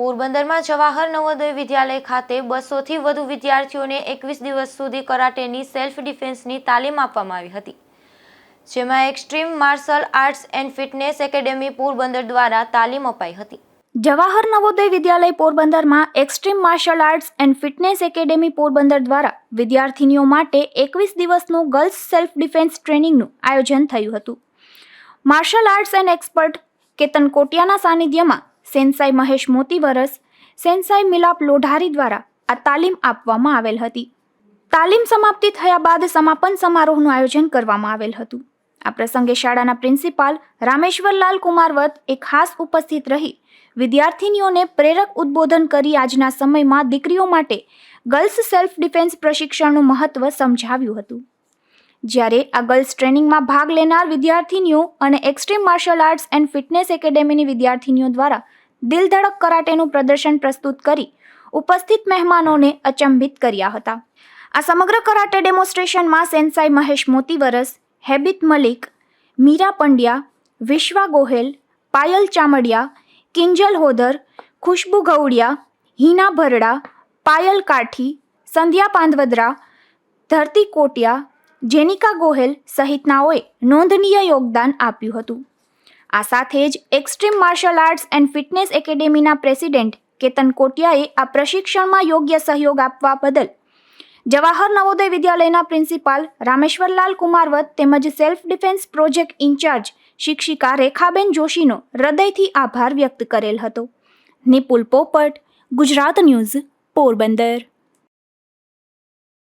પોરબંદરમાં જવાહર નવોદય વિદ્યાલય ખાતે બસોથી વધુ વિદ્યાર્થીઓને એકવીસ દિવસ સુધી કરાટેની સેલ્ફ ડિફેન્સની તાલીમ આપવામાં આવી હતી. જેમાં extreme martial arts and fitness academy Porbandar દ્વારા તાલીમ અપાઈ હતી. જવાહર નવોદય વિદ્યાલય પોરબંદરમાં extreme martial arts and fitness academy Porbandar દ્વારા વિદ્યાર્થીનીઓ માટે એકવીસ દિવસનું ગર્લ્સ સેલ્ફ ડિફેન્સ ટ્રેનિંગનું આયોજન થયું હતું. Martial arts and expert Ketan કોટિયાના સાનિધ્યમાં સેન્સાઈ મહેશ મોતીવરસ સેન્સાઈ મિલાપ લોઢારી દ્વારા આ તાલીમ આપવામાં આવેલ હતી. તાલીમ સમાપ્તિ થયા બાદ સમાપન સમારોહનું આયોજન કરવામાં આવેલ હતું. આ પ્રસંગે શાળાના પ્રિન્સિપાલ રામેશ્વરલાલ કુમારવત એ ખાસ ઉપસ્થિત રહી વિદ્યાર્થીનીઓને પ્રેરક ઉદ્બોધન કરી આજના સમયમાં દીકરીઓ માટે ગર્લ્સ સેલ્ફ ડિફેન્સ પ્રશિક્ષણનું મહત્વ સમજાવ્યું હતું. જ્યારે આ ગર્લ્સ ટ્રેનિંગમાં ભાગ લેનાર વિદ્યાર્થીનીઓ અને extreme martial arts and fitness એકેડેમીની વિદ્યાર્થીનીઓ દ્વારા દિલધડક કરાટેનું પ્રદર્શન પ્રસ્તુત કરી ઉપસ્થિત મહેમાનોને અચંબિત કર્યા હતા. આ સમગ્ર કરાટે ડેમોન્સ્ટ્રેશનમાં સેન્સાઈ મહેશ મોતીવરસ, હેબિત મલિક, મીરા પંડ્યા, વિશ્વા ગોહેલ, પાયલ ચામડિયા, કિંજલ હોદર, ખુશ્બુ ગૌડિયા, હિના ભરડા, પાયલ કાઠી, સંધ્યા પાંદવદરા, ધરતી કોટિયા, જેનિકા ગોહેલ સહિતનાઓએ નોંધનીય યોગદાન આપ્યું હતું. આ સાથે જ extreme martial arts and fitness એકેડેમીના president Ketan કોટિયાએ આ પ્રશિક્ષણમાં યોગ્ય સહયોગ આપવા બદલ જવાહર નવોદય વિદ્યાલયના પ્રિન્સિપાલ રામેશ્વરલાલ કુમારવત તેમજ સેલ્ફ ડિફેન્સ પ્રોજેક્ટ ઇન્ચાર્જ શિક્ષિકા રેખાબેન જોશીનો હૃદયથી આભાર વ્યક્ત કરેલ હતો. નિપુલ પોપટ, ગુજરાત ન્યૂઝ, પોરબંદર.